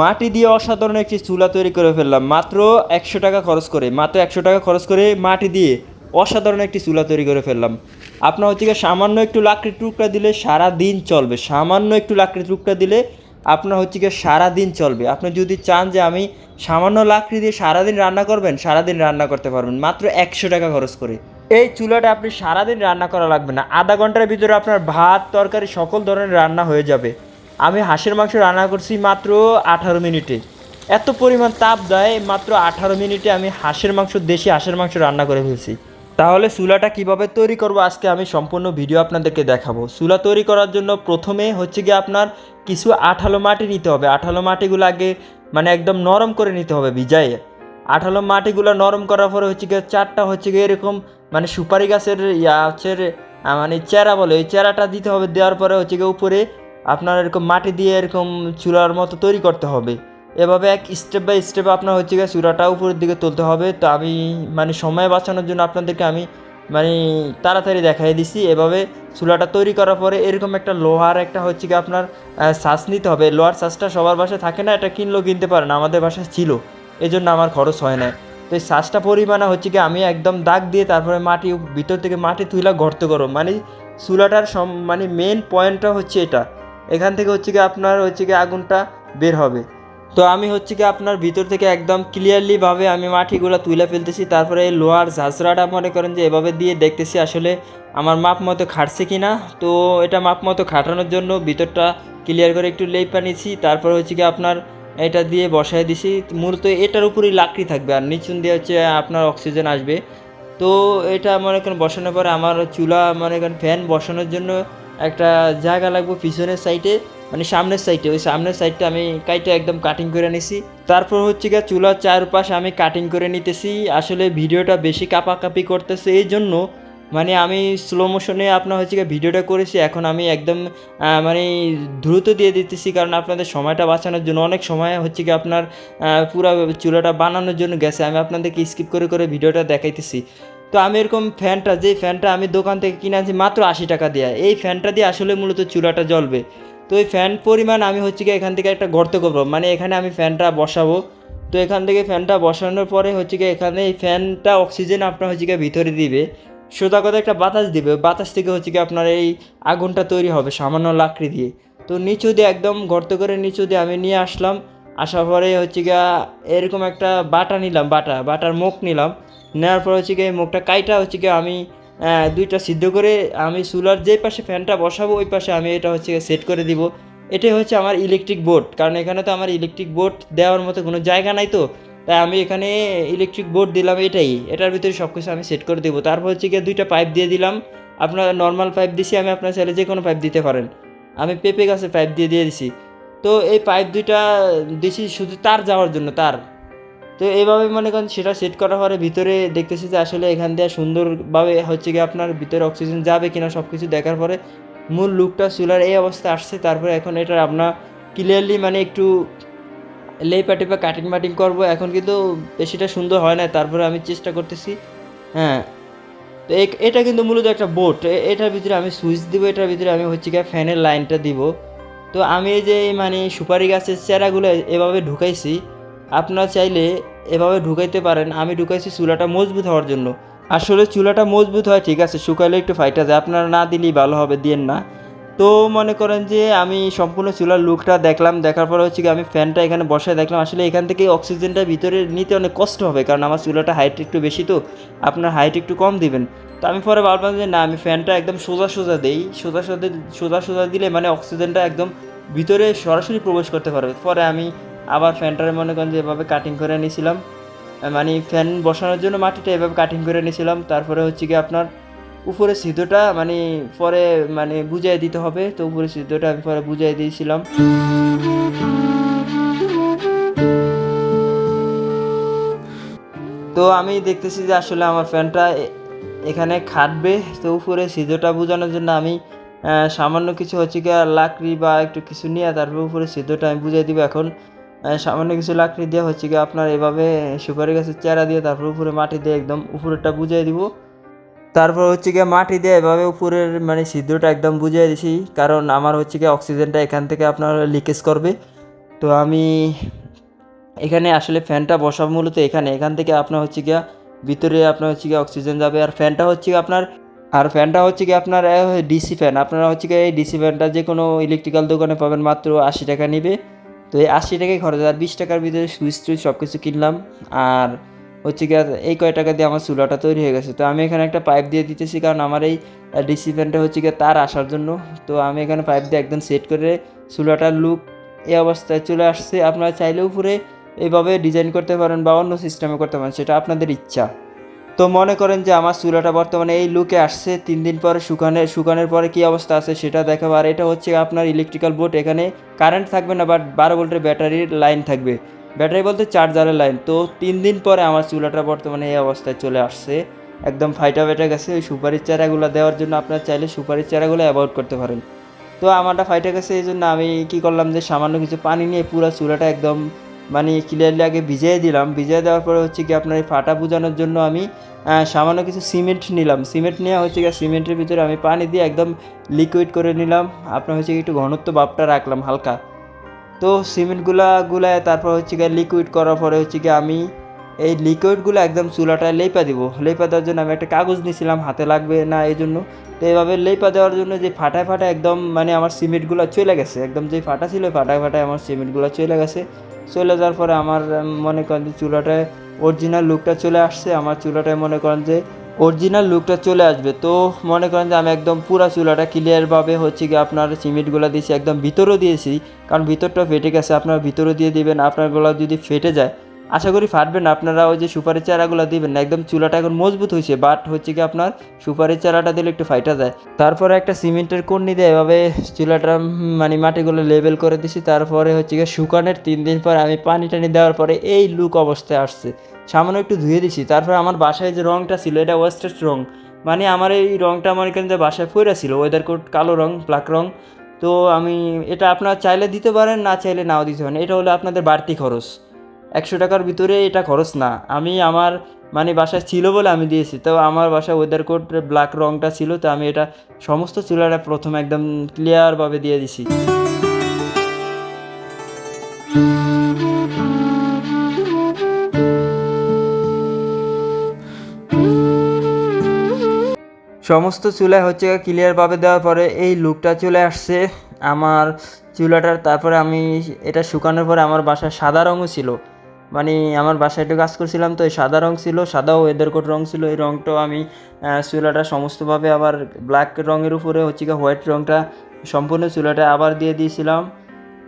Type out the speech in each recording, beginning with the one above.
মাটি দিয়ে অসাধারণ একটি চুলা তৈরি করে ফেললাম। মাত্র একশো টাকা খরচ করে, মাত্র একশো টাকা খরচ করে মাটি দিয়ে অসাধারণ একটি চুলা তৈরি করে ফেললাম। আপনার হচ্ছে গিয়ে সামান্য একটু লাকড়ির টুকরা দিলে সারা দিন চলবে। সামান্য একটু লাকড়ির টুকরা দিলে আপনার হচ্ছে গিয়ে সারা দিন চলবে। আপনি যদি চান যে আমি সামান্য লাকড়ি দিয়ে সারাদিন রান্না করবেন, সারাদিন রান্না করতে পারবেন। মাত্র একশো টাকা খরচ করে। এই চুলাটা আপনি সারাদিন রান্না করা লাগবে না। আধা ঘণ্টার ভিতরে আপনার ভাত, তরকারি সকল ধরনের রান্না হয়ে যাবে। আমি হাঁসের মাংস রান্না করছি মাত্র আঠারো মিনিটে। এত পরিমাণ তাপ দেয়, মাত্র আঠারো মিনিটে আমি হাঁসের মাংস, দেশি হাঁসের মাংস রান্না করে ফেলছি। তাহলে চুলাটা কীভাবে তৈরি করব আজকে আমি সম্পূর্ণ ভিডিও আপনাদেরকে দেখাবো। চুলা তৈরি করার জন্য প্রথমে হচ্ছে গিয়ে আপনার কিছু আঠালো মাটি নিতে হবে। আঠালো মাটিগুলো আগে মানে একদম নরম করে নিতে হবে ভিজাইয়ে আঠালো মাটিগুলো নরম করার পরে হচ্ছে গিয়ে চারটা হচ্ছে গিয়ে এরকম মানে সুপারি গাছের ইয়া হচ্ছে মানে চেরা বলে, ওই চেরাটা দিতে হবে। দেওয়ার পরে হচ্ছে গিয়ে উপরে আপনার এরকম মাটি দিয়ে এরকম চূড়ার মতো তৈরি করতে হবে। এভাবে এক স্টেপ বাই স্টেপ আপনার হচ্ছে গিয়ে চূড়াটা উপরের দিকে তুলতে হবে। তো আমি মানে সময় বাঁচানোর জন্য আপনাদেরকে আমি মানে তাড়াতাড়ি দেখাই দিছি। এভাবে চুলাটা তৈরি করার পরে এরকম একটা লোহার একটা হচ্ছে কি আপনার শ্বাস নিতে হবে। লোহার শ্বাসটা সবার বাসায় থাকে না, এটা কিনলেও কিনতে পারেন। আমাদের বাসায় ছিল এই জন্য আমার খরচ হয় না। তো এই শ্বাসটা পরিমাণে হচ্ছে কি আমি একদম দাগ দিয়ে তারপরে মাটি ভিতর থেকে মাটি তুইলা গর্ত করো। মানে চুলাটার সম মানে মেন পয়েন্টটা হচ্ছে এটা। এখান থেকে হচ্ছে কি আপনার হচ্ছে কি আগুনটা বের হবে। তো আমি হচ্ছে কি আপনার ভিতর থেকে একদম ক্লিয়ারলিভাবে আমি মাটিগুলো তুলে ফেলতেছি, তারপরে এই লোহার ঝাঁঝরাটা মনে করেন যে এভাবে দিয়ে দেখতেছি আসলে আমার মাপ মতো খাটছে কি না তো এটা মাপ মতো খাটানোর জন্য ভিতরটা ক্লিয়ার করে একটু লেপা নিছি, তারপর হচ্ছে কি আপনার এটা দিয়ে বসায় দিছি। মূলত এটার উপরেই লাকড়ি থাকবে আর নিচুন দিয়ে হচ্ছে আপনার অক্সিজেন আসবে। তো এটা মনে করেন বসানোর পরে আমার চুলা মনে করেন ফ্যান বসানোর জন্য একটা জায়গা লাগবে পিছনের সাইডে মানে সামনের সাইডে ওই সামনের সাইডটা আমি কাইটা একদম কাটিং করে নিছি। তারপর হচ্ছে গিয়ে চুলার চারপাশ আমি কাটিং করে নিতেছি। আসলে ভিডিওটা বেশি কাপাকাপি করতেছে এই জন্য মানে আমি স্লো মোশনে আপনার হচ্ছে গিয়ে ভিডিওটা করেছি। এখন আমি একদম মানে দ্রুত দিয়ে দিতেছি কারণ আপনাদের সময়টা বাঁচানোর জন্য। অনেক সময় হচ্ছে কি আপনার পুরো চুলাটা বানানোর জন্য গেছে। আমি আপনাদেরকে স্কিপ করে করে ভিডিওটা দেখাইতেছি। তো আমি এরকম ফ্যানটা, যে ফ্যানটা আমি দোকান থেকে কিনে আনছি মাত্র আশি টাকা দিয়ে। এই ফ্যানটা দিয়ে আসলে মূলত চুলাটা জ্বলবে। তো এই ফ্যান পরিমাণ আমি হচ্ছে কি এখান থেকে একটা গর্ত করব মানে এখানে আমি ফ্যানটা বসাবো। তো এখান থেকে ফ্যানটা বসানোর পরে হচ্ছে কি এখানে এই ফ্যানটা অক্সিজেন আপনার হচ্ছে কি ভিতরে দিবে। সোজা কথা একটা বাতাস দিবে। বাতাস থেকে হচ্ছে কি আপনার এই আগুনটা তৈরি হবে সামান্য লাকড়ি দিয়ে। তো নিচু দিয়ে একদম গর্ত করে নিচু দিয়ে আমি নিয়ে আসলাম। আসার পরে হচ্ছে গিয়া এরকম একটা বাটা নিলাম, বাটা, বাটার মুখ নিলাম। নেওয়ার পর হচ্ছে গিয়ে মুখটা কাইটা হচ্ছে গিয়ে আমি দুইটা সিদ্ধ করে আমি চুলার যে পাশে ফ্যানটা বসাবো, ওই পাশে আমি এটা হচ্ছে সেট করে দিব। এটাই হচ্ছে আমার ইলেকট্রিক বোর্ড কারণ এখানে তো আমার ইলেকট্রিক বোর্ড দেওয়ার মতো কোনো জায়গা নাই তো। তাই আমি এখানে ইলেকট্রিক বোর্ড দিলাম এটাই, এটার ভিতরে সব কিছু আমি সেট করে দেবো। তারপর হচ্ছে গিয়ে দুইটা পাইপ দিয়ে দিলাম। আপনার নর্মাল পাইপ দিছি, আমি আপনার চাইলে যে কোনো পাইপ দিতে পারেন। আমি পেঁপে গাছের পাইপ দিয়ে দিয়ে দিছি। তো এই পাইপ দুইটা দিছি শুধু তার যাওয়ার জন্য, তার। তো এইভাবে মনে করেন সেটা সেট করার পরে ভিতরে দেখতেছি যে আসলে এখান দিয়ে সুন্দরভাবে হচ্ছে কি আপনার ভিতরে অক্সিজেন যাবে কিনা সব কিছু দেখার পরে মূল লুকটা চুলার এই অবস্থা আসছে। তারপরে এখন এটা আপনার ক্লিয়ারলি মানে একটু লেপা টেপা কাটিং মাটিং করব। এখন কিন্তু বেশিটা সুন্দর হয় না। তারপরে আমি চেষ্টা করতেছি। হ্যাঁ। তো এটা কিন্তু মূলত একটা বোট এটার ভিতরে আমি সুইচ দিব। এটার ভিতরে আমি হচ্ছে গিয়ে ফ্যানের লাইনটা দিব। তো আমি এই যে মানে সুপারি গাছের চেরাগুলো এভাবে ঢুকাইছি। আপনারা চাইলে এভাবে ঢুকাইতে পারেন। আমি ঢুকাইছি চুলাটা মজবুত হওয়ার জন্য। আসলে চুলাটা মজবুত হয়, ঠিক আছে, শুকাইলে একটু ফাইটা যায়। আপনারা না দিলেই ভালো হবে, দিয়েন না। তো মনে করেন যে আমি সম্পূর্ণ চুলার লুকটা দেখলাম, দেখার পরে হচ্ছে কি আমি ফ্যানটা এখানে বসায় দেখলাম। আসলে এখান থেকে অক্সিজেনটা ভিতরে নিতে অনেক কষ্ট হবে, কারণ আমার চুলাটা হাইট একটু বেশি তো, আপনার হাইট একটু কম দিবেন। তো আমি পরে ভাবলাম যে না, আমি ফ্যানটা একদম সোজা সোজা দেই। সোজা সোজা সোজা সোজা দিলে মানে অক্সিজেনটা একদম ভিতরে সরাসরি প্রবেশ করতে পারবে। পরে আমি আবার ফ্যানটারে মনে করেন যে এভাবে কাটিং করে নিয়েছিলাম। মানে ফ্যান বসানোর জন্য মাটিটা এভাবে কাটিং করে নিয়েছিলাম। তারপরে হচ্ছে কি আপনার উপরে সিদ্ধটা মানে পরে মানে বুঝাই দিতে হবে। তো উপরে সিদ্ধটা আমি পরে বুঝাই দিয়েছিলাম। তো আমি দেখতেছি যে আসলে আমার ফ্যানটা এখানে খাটবে। তো উপরে সিদ্ধটা বোঝানোর জন্য আমি সামান্য কিছু হচ্ছে কি লাকড়ি বা একটু কিছু নিয়ে তারপর উপরে সিদ্ধটা আমি বুঝিয়ে দিব এখন। সামান্য কিছু লাকড়ি দিয়ে হচ্ছে কি আপনার এভাবে সুপারি গাছের চেরা দিয়ে তারপর উপরে মাটি দিয়ে একদম উপরেরটা বুঝিয়ে দিব। তারপর হচ্ছে গিয়ে মাটি দিয়ে এভাবে উপরের মানে সিদ্ধটা একদম বুঝিয়ে দিছি, কারণ আমার হচ্ছে গিয়ে অক্সিজেনটা এখান থেকে আপনার লিকেজ করবে। তো আমি এখানে আসলে ফ্যানটা বসাব মূলত এখানে, এখান থেকে আপনার হচ্ছে গিয়া ভিতরে আপনার হচ্ছে গিয়ে অক্সিজেন যাবে। আর ফ্যানটা হচ্ছে আপনার, আর ফ্যানটা হচ্ছে কি আপনার ডিসি ফ্যান আপনারা হচ্ছে কি এই ডিসি ফ্যানটা যে কোনো ইলেকট্রিক্যাল দোকানে পাবেন মাত্র আশি টাকা নেবে। তো এই আশি টাকায় খরচ আর বিশ টাকার ভিতরে সুইচ টুইচ সব কিছু কিনলাম। আর হচ্ছে কি এই কয় টাকা দিয়ে আমার চুলাটা তৈরি হয়ে গেছে। তো আমি এখানে একটা পাইপ দিয়ে দিতেছি কারণ আমার এই ডিসি হচ্ছে গিয়ে তার আসার জন্য। তো আমি এখানে পাইপ দিয়ে একদম সেট করে চুলাটার লুক এই অবস্থায় চলে আসছে। আপনারা চাইলেও উপরে এইভাবে ডিজাইন করতে পারেন বা অন্য সিস্টেমে করতে পারেন, সেটা আপনাদের ইচ্ছা। তো মনে করেন যে আমার চুলাটা বর্তমানে এই লুকে আসছে, তিন দিন পরে শুকানে, শুকানোর পরে কী অবস্থা আছে সেটা দেখাবো। আর এটা হচ্ছে আপনার ইলেকট্রিক্যাল বোর্ড এখানে কারেন্ট থাকবে না বাট বারো ভোল্টের ব্যাটারির লাইন থাকবে। ব্যাটারি বলতে চার্জারের লাইন তো তিন দিন পরে আমার চুলাটা বর্তমানে এই অবস্থায় চলে আসছে। একদম ফাইটা বেটা গেছে। ওই সুপারির চারাগুলো দেওয়ার জন্য আপনার চাইলে সুপারির চারাগুলো অ্যাভয়েড করতে পারেন। তো আমারটা ফাইটে গেছে, এই জন্য আমি কী করলাম যে সামান্য কিছু পানি নিয়ে পুরো চুলাটা একদম মানে ক্লিয়ারলি আগে ভিজিয়ে দিলাম। ভিজিয়ে দেওয়ার পরে হচ্ছে কি আপনার এই ফাটা বোঝানোর জন্য আমি সামান্য কিছু সিমেন্ট নিলাম। সিমেন্ট নেওয়া হচ্ছে কি সিমেন্টের ভিতরে আমি পানি দিয়ে একদম লিকুইড করে নিলাম। আপনার হচ্ছে কি একটু ঘনত্ব বাপটা রাখলাম হালকা। তো সিমেন্টগুলা গুলায় তারপর হচ্ছে গিয়ে লিকুইড করার পরে হচ্ছে কি আমি এই লিকুইডগুলো একদম চুলাটায় লেপা দিব। লেপা দেওয়ার জন্য আমি একটা কাগজ নিয়েছিলাম হাতে লাগবে না এই জন্য। তো এইভাবে লেপা দেওয়ার জন্য যে ফাটায় ফাটায় একদম মানে আমার সিমেন্টগুলো চলে গেছে। একদম যে ফাটা ছিল ফাটায় ফাটায় আমার সিমেন্টগুলো চলে গেছে। চলে যাওয়ার পরে আমার মনে করেন যে চুলাটায় অরিজিনাল লুকটা চলে আসছে। আমার চুলাটায় মনে করেন যে অরিজিনাল লুকটা চলে আসবে। তো মনে করেন যে আমি একদম পুরো চুলাটা ক্লিয়ারভাবে হচ্ছে কি আপনার সিমেন্টগুলো দিয়েছি, একদম ভিতরও দিয়েছি। কারণ ভিতরটা ফেটে গেছে, আপনার ভিতরও দিয়ে দিবেন আপনারগুলো যদি ফেটে যায় আশা করি ফাটবে না আপনারা ওই যে সুপারির চারাগুলো দিবেন না, একদম চুলাটা এখন মজবুত হয়েছে বাট হচ্ছে কি আপনার সুপারির চারাটা দিলে একটু ফাইটা যায়। তারপরে একটা সিমেন্টের কর্নি দিয়ে এভাবে চুলাটা মানে মাটিগুলো লেবেল করে দিছি, তারপরে হচ্ছে গিয়ে শুকানোর তিন দিন পর আমি পানি টানি দেওয়ার পরে এই লুক অবস্থায় আসছে। সামান্য একটু ধুয়ে দিছি, তারপরে আমার বাসায় যে রঙটা ছিল, এটা ওয়েস্টার্স রং মানে আমার এই রঙটা আমার যে বাসায় পইরা ছিল ওয়েদার কোট কালো রং ব্ল্যাক রং, তো আমি এটা আপনারা চাইলে দিতে পারেন, না চাইলে নাও দিতে পারেন, এটা হলো আপনাদের বাড়তি খরচ। একশো টাকার ভিতরে এটা খরচ না। আমি আমার মানে বাসায় ছিল বলে আমি দিয়েছি। তো আমার বাসায় ওয়েদার কোট ব্ল্যাক রংটা ছিল, তো আমি এটা সমস্ত চুলাটা প্রথমে একদম ক্লিয়ারভাবে দিয়ে দিছি। সমস্ত চুলায় হচ্ছে ক্লিয়ারভাবে দেওয়ার পরে এই লুকটা চলে আসছে আমার চুলাটার। তারপরে আমি এটা শুকানোর পরে আমার বাসায় সাদা রঙও ছিল। মানে আমার বাসায় একটু কাজ করছিলাম তো এই সাদা রং ছিল সাদা ওয়েদার কোট রং ছিল, এই রংটাও আমি চুলাটা সমস্তভাবে আবার ব্ল্যাক রঙের উপরে, হচ্ছে কি হোয়াইট রংটা, সম্পূর্ণ চুলাটা আবার দিয়ে দিয়েছিলাম।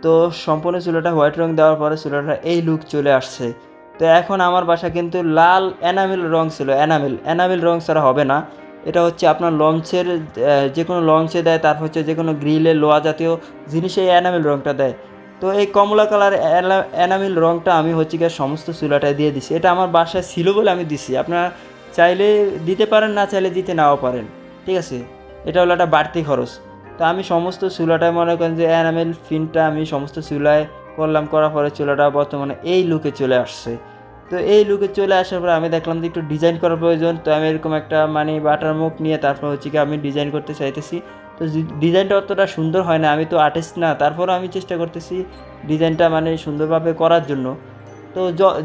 তো সম্পূর্ণ চুলাটা হোয়াইট রং দেওয়ার পরে চুলাটা এই লুক চলে আসছে। তো এখন আমার বাসা কিন্তু লাল এনামেল রং ছিল এনামেল এনামেল রং ছাড়া হবে না। এটা হচ্ছে আপনার লঞ্চের যে কোনো লঞ্চে দেয়, তারপর হচ্ছে যে কোনো গ্রিলে লোহা জাতীয় জিনিসে এনামেল রংটা দেয়। তো এই কমলা কালার এনামেল রংটা আমি হচ্ছে গিয়ে সমস্ত চুলাটায় দিয়ে দিছি। এটা আমার বাসায় ছিল বলে আমি দিছি। আপনারা চাইলে দিতে পারেন, না চাইলে দিতে নাও পারেন। ঠিক আছে? এটা হলো একটা বাড়তি খরচ। তো আমি সমস্ত চুলাটায় মনে করেন যে এনামেল ফিনটা আমি সমস্ত চুলায় করলাম, করার পরে চুলাটা বর্তমানে এই লুকে চলে আসছে। তো এই লুকে চলে আসার পরে আমি দেখলাম যে একটু ডিজাইন করার প্রয়োজন। তো আমি এরকম একটা মানে বাটার মুখ নিয়ে তারপর হচ্ছে কি আমি ডিজাইন করতে চাইতেছি। তো ডিজাইনটা অতটা সুন্দর হয় না, আমি তো আর্টিস্ট না, তারপরও আমি চেষ্টা করতেছি ডিজাইনটা মানে সুন্দরভাবে করার জন্য। তো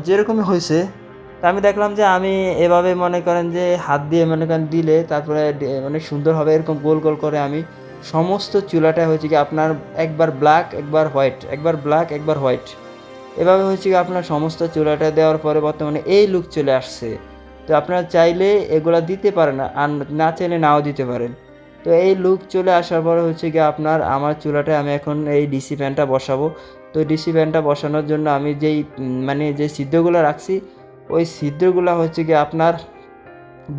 যেরকমই হয়েছে, তো আমি দেখলাম যে আমি এভাবে মনে করেন যে হাত দিয়ে মনে করেন দিলে তারপরে ডে- অনেক সুন্দর হবে, এরকম গোল গোল করে আমি সমস্ত চুলাটা হচ্ছে কি আপনার একবার ব্ল্যাক একবার হোয়াইট একবার ব্ল্যাক একবার হোয়াইট এভাবে হয়েছে কি আপনার সমস্ত চুলাটা দেওয়ার পরে বর্তমানে এই লুক চলে আসছে। তো আপনারা চাইলে এগুলা দিতে পারেন, আর না চাইলে নাও দিতে পারেন। তো এই লুক চলে আসার পরে হচ্ছে কি আপনার আমার চুলাটায় আমি এখন এই ডিসি ফ্যানটা বসাবো। তো ডিসি ফ্যানটা বসানোর জন্য আমি যেই মানে যে সিদ্ধগুলো রাখছি, ওই সিদ্ধগুলো হচ্ছে কি আপনার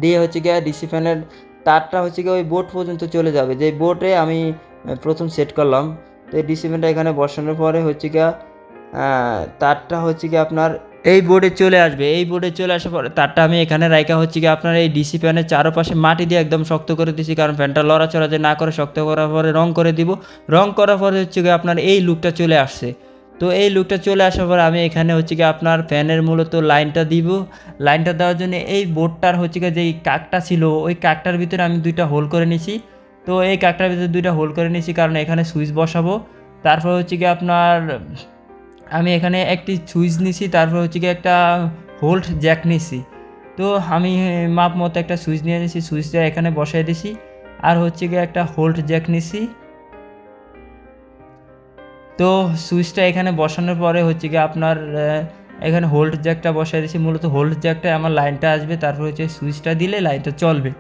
দিয়ে হচ্ছে গিয়ে ডিসি ফ্যানের তারটা হচ্ছে গিয়ে ওই বোট পর্যন্ত চলে যাবে। যে বোটে আমি প্রথম সেট করলাম, তো এই ডিসি ফ্যানটা এখানে বসানোর পরে হচ্ছে গিয়ে তারটা হচ্ছে কি আপনার এই বোর্ডে চলে আসবে। এই বোর্ডে চলে আসার পরে তারটা আমি এখানে রাখা হচ্ছে কি আপনার এই ডিসি ফ্যানের চারপাশে মাটি দিয়ে একদম শক্ত করে দিছি, কারণ ফ্যানটা লড়াচড়া যে না করে শক্ত করার পরে রং করে দিব। রং করার পরে হচ্ছে কি আপনার এই লুকটা চলে আসছে। তো এই লুকটা চলে আসার পর আমি এখানে হচ্ছে কি আপনার ফ্যানের মূলত লাইনটা দিব। লাইনটা দেওয়ার জন্য এই বোর্ডটার হচ্ছে কি যেই কাকটা ছিল, ওই কাকটার ভিতরে আমি দুইটা হোল করে নিছি। তো এই কাকটার ভিতরে দুইটা হোল করে নিছি, কারণ এখানে সুইচ বসাবো। তারপর হচ্ছে কি আপনার আমি এখানে একটি সুইচ নিছি, তারপর হচ্ছে কি একটা হোল্ড জ্যাক নিছি। তো আমি মাপ মতো একটা সুইচ নিয়ে নিয়েছি সুইচটা এখানে বসাই দিছি, আর হচ্ছে কি একটা হোল্ড জ্যাক নিছি। তো সুইচটা এখানে বসানোর পরে হচ্ছে কি আপনার এখানে হোল্ড জ্যাকটা বসাই দিয়েছি মূলত হোল্ড জ্যাকটা আমার লাইনটা আসবে, তারপর হচ্ছে সুইচটা দিলে লাইনটা চলবে।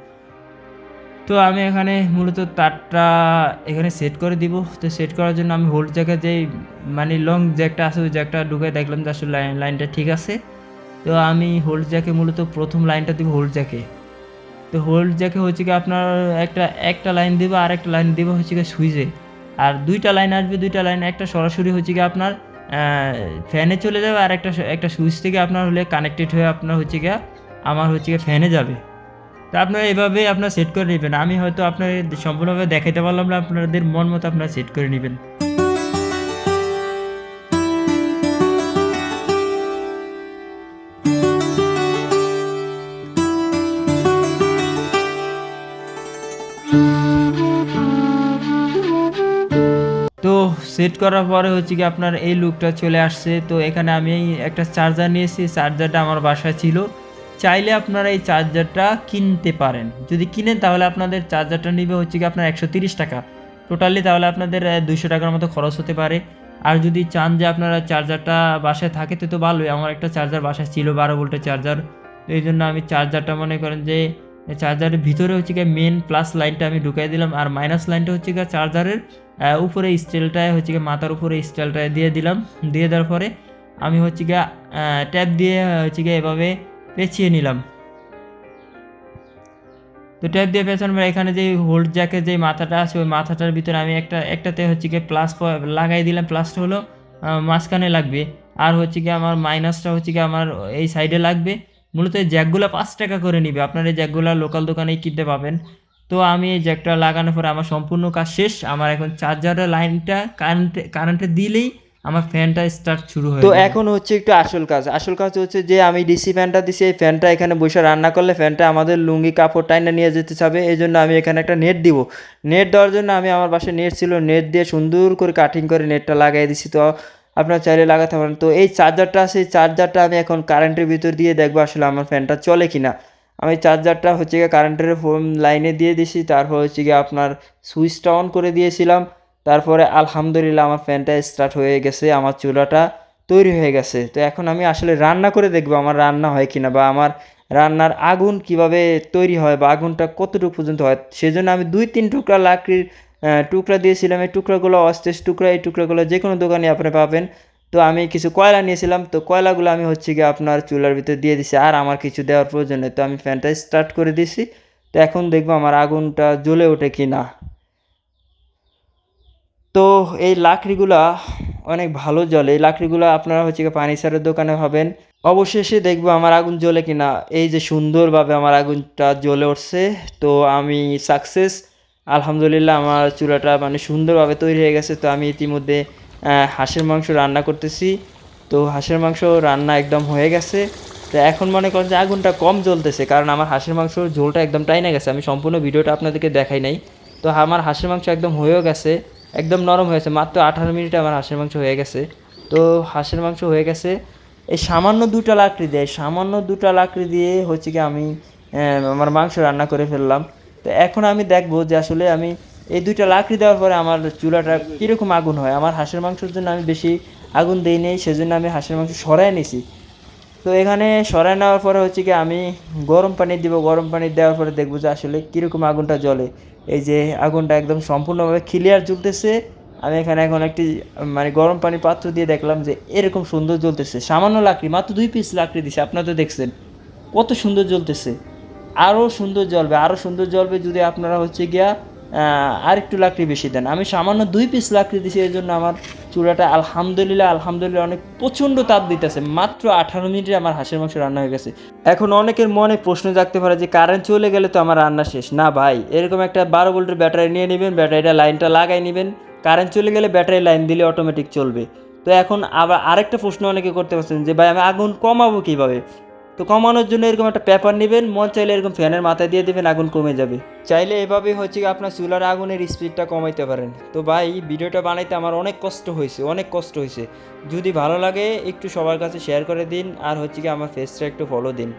তো আমি এখানে মূলত তারটা এখানে সেট করে দিব। তো সেট করার জন্য আমি হোল্ড জ্যাকের যেই মানে লং জ্যাকটা আছে, ওই জ্যাকটা ঢুকে দেখলাম যে আসলে লাইন লাইনটা ঠিক আছে। তো আমি হোল্ড জ্যাকে মূলত প্রথম লাইনটা দিব হোল্ড জ্যাকে তো হোল্ড জ্যাকে হচ্ছে কি আপনার একটা একটা লাইন দিব আর একটা লাইন দিব হচ্ছে কি সুইচে আর দুইটা লাইন আসবে, দুইটা লাইন একটা সরাসরি হচ্ছে কি আপনার ফ্যানে চলে যাবে আর একটা একটা সুইচ থেকে আপনার হলে কানেক্টেড হয়ে আপনার হচ্ছে গিয়ে আমার হচ্ছে গিয়ে ফ্যানে যাবে। তো আপনারা এভাবেই আপনার সেট করে নেবেন। আমি হয়তো আপনার সম্পূর্ণভাবে দেখাতে পারলাম না, আপনাদের মন মতো আপনারা সেট করে নেবেন। তো সেট করার পরে হচ্ছে কি আপনার এই লুকটা চলে আসছে। তো এখানে আমি একটা চার্জার নিয়েছি চার্জারটা আমার বাসায় ছিল। চাইলে আপনারা এই চার্জারটা কিনতে পারেন। যদি কিনেন, তাহলে আপনাদের চার্জারটা নিবে হচ্ছে কি আপনার একশো তিরিশ টাকা। টোটালি তাহলে আপনাদের দুইশো টাকার মতো খরচ হতে পারে। আর যদি চান যে আপনারা চার্জারটা বাসায় থাকে, তো তো ভালোই। আমার একটা চার্জার বাসায় ছিল, বারো ভোল্টের চার্জার। এই জন্য আমি চার্জারটা মনে করেন যে চার্জারের ভিতরে হচ্ছে গিয়ে মেন প্লাস লাইনটা আমি ঢুকাই দিলাম। আর মাইনাস লাইনটা হচ্ছে গিয়ে চার্জারের উপরে স্টেলটায় হচ্ছে গিয়ে মাথার উপরে স্টেলটায় দিয়ে দিলাম। দিয়ে দেওয়ার পরে আমি হচ্ছে গিয়ে ট্যাপ দিয়ে হচ্ছে গিয়ে এভাবে পেঁচিয়ে নিলাম। তো ট্যাপ দিয়ে পেঁচানোর পরে এখানে যে হোল্ড জ্যাকের যে মাথাটা আছে, ওই মাথাটার ভিতরে আমি একটা, একটাতে হচ্ছে গিয়ে প্লাস লাগাই দিলাম। প্লাসটা হলো মাঝখানে লাগবে। আর হচ্ছে কি আমার মাইনাসটা হচ্ছে কি আমার এই সাইডে লাগবে। মূলত এই জ্যাকগুলো পাঁচ টাকা করে নিবে। আপনার এই জ্যাকগুলো লোকাল দোকানেই কিনতে পাবেন। তো আমি এই জ্যাকটা লাগানোর পরে আমার সম্পূর্ণ কাজ শেষ। আমার এখন চার্জারের লাইনটা কারেন্টে কারেন্টে দিলেই আমার ফ্যানটা স্টার্ট শুরু হয়ে তো এখন হচ্ছে একটু আসল কাজ। আসল কাজ হচ্ছে যে আমি ডিসি ফ্যানটা দিছি এই ফ্যানটা এখানে বসে রান্না করলে ফ্যানটা আমাদের লুঙ্গি কাপড় টাইনা নিয়ে যেতে চাবে এই জন্য আমি এখানে একটা নেট দিব। নেট দেওয়ার জন্য আমি আমার বাসায় নেট ছিল নেট দিয়ে সুন্দর করে কাটিং করে নেটটা লাগাই দিছি। তো আপনারা চাইলে লাগাতে পারেন। তো এই চার্জারটা আছে এই চার্জারটা আমি এখন কারেন্টের ভিতর দিয়ে দেখব আসলে আমার ফ্যানটা চলে কিনা। আমি চার্জারটা হচ্ছে গিয়ে কারেন্টের ফোন লাইনে দিয়ে দিছি তারপর হচ্ছে গিয়ে আপনার সুইচটা অন করে দিয়েছিলাম। তারপরে আলহামদুলিল্লাহ আমার ফ্যানটা স্টার্ট হয়ে গেছে, আমার চুলাটা তৈরি হয়ে গেছে। তো এখন আমি আসলে রান্না করে দেখব আমার রান্না হয় কিনা বা আমার রান্নার আগুন কীভাবে তৈরি হয় বা আগুনটা কতটুকু পর্যন্ত হয়। সেজন্য আমি দুই, তিন টুকরা লাকড়ির টুকরা দিয়েছিলাম। এই টুকরাগুলো অস্তেজ টুকরা, এই টুকরাগুলো যে কোনো দোকানে আপনি পাবেন। তো আমি কিছু কয়লা নিয়েছিলাম। তো কয়লাগুলো আমি হচ্ছে গিয়ে আপনার চুলার ভিতরে দিয়ে দিছি। আর আমার কিছু দেওয়ার প্রয়োজন নেই। তো আমি ফ্যানটা স্টার্ট করে দিছি তো এখন দেখব আমার আগুনটা জ্বলে ওঠে কি না তো এই লাকড়িগুলা অনেক ভালো জ্বলে এই লাকড়িগুলো আপনারা হচ্ছে ফার্নিচারের দোকানে পাবেন। অবশেষে দেখব আমার আগুন জ্বলে কিনা। এই যে সুন্দরভাবে আমার আগুনটা জ্বলে উঠছে। তো আমি সাকসেস আলহামদুলিল্লাহ আমার চুলাটা মানে সুন্দরভাবে তৈরি হয়ে গেছে। তো আমি ইতিমধ্যে হাঁসের মাংস রান্না করতেছি। তো হাঁসের মাংস রান্না একদম হয়ে গেছে। তো এখন মনে করেন যে আগুনটা কম জ্বলতেছে। কারণ আমার হাঁসের মাংস ঝোলটা একদম টাইনে গেছে। আমি সম্পূর্ণ ভিডিওটা আপনাদেরকে দেখাই নাই। তো আমার হাঁসের মাংস একদম হয়েও গেছে। একদম নরম হয়েছে, মাত্র আঠারো মিনিটে আমার হাঁসের মাংস হয়ে গেছে। তো হাঁসের মাংস হয়ে গেছে। এই সামান্য দুটা লাকড়ি দেয়, সামান্য দুটা লাকড়ি দিয়ে হচ্ছে কি আমি আমার মাংস রান্না করে ফেললাম। তো এখন আমি দেখব যে আসলে আমি এই দুইটা লাকড়ি দেওয়ার পরে আমার চুলাটা কীরকম আগুন হয়। আমার হাঁসের মাংসের জন্য আমি বেশি আগুন দিই নেই, সেজন্য আমি হাঁসের মাংস সরাই নিছি। তো এখানে সরাই নেওয়ার পরে হচ্ছে কি আমি গরম পানি দিব, গরম পানি দেওয়ার পরে দেখব যে আসলে কীরকম আগুনটা জ্বলে। এই যে আগুনটা একদম সম্পূর্ণভাবে ক্লিয়ার জ্বলতেছে। আমি এখানে এখন একটি মানে গরম পানি পাত্র দিয়ে দেখলাম যে এরকম সুন্দর জ্বলতেছে। সামান্য লাকড়ি, মাত্র দুই পিস লাকড়ি দিছে, আপনারা তো দেখছেন। কত সুন্দর জ্বলতেছে। আরও সুন্দর জ্বলবে আরও সুন্দর জ্বলবে যদি আপনারা হচ্ছে গিয়া আর একটু লাকড়ি বেশি দেন। আমি সামান্য দুই পিস লাকড়ি দিছি এর জন্য আমার চুলাটা আলহামদুলিল্লাহ আলহামদুলিল্লাহ অনেক প্রচণ্ড তাপ দিতেছে। মাত্র আঠারো মিনিটে আমার হাঁসের মাংস রান্না হয়ে গেছে। এখন অনেকের মনে প্রশ্ন জাগতে পারে যে কারেন্ট চলে গেলে তো আমার রান্না শেষ। না ভাই, এরকম একটা বারো ভোল্টের ব্যাটারি নিয়ে নেবেন, ব্যাটারিটা লাইনটা লাগাই নেবেন। কারেন্ট চলে গেলে ব্যাটারি লাইন দিলে অটোমেটিক চলবে। তো এখন আবার আরেকটা প্রশ্ন অনেকে করতে পারছেন যে, ভাই আমি আগুন কমাবো কীভাবে? তো কমানোর জন্য এরকম একটা পেপার নেবেন, মন চাইলে এরকম ফ্যানের মাথায় দিয়ে দেবেন, আগুন কমে যাবে। চাইলে এভাবে হচ্ছে কি আপনার চুলার আগুনের স্পিডটা কমাইতে পারেন। তো ভাই ভিডিওটা বানাইতে আমার অনেক কষ্ট হয়েছে, অনেক কষ্ট হয়েছে। যদি ভালো লাগে, একটু সবার কাছে শেয়ার করে দিন, আর হচ্ছে কি আমার ফেসটা একটু ফলো দিন।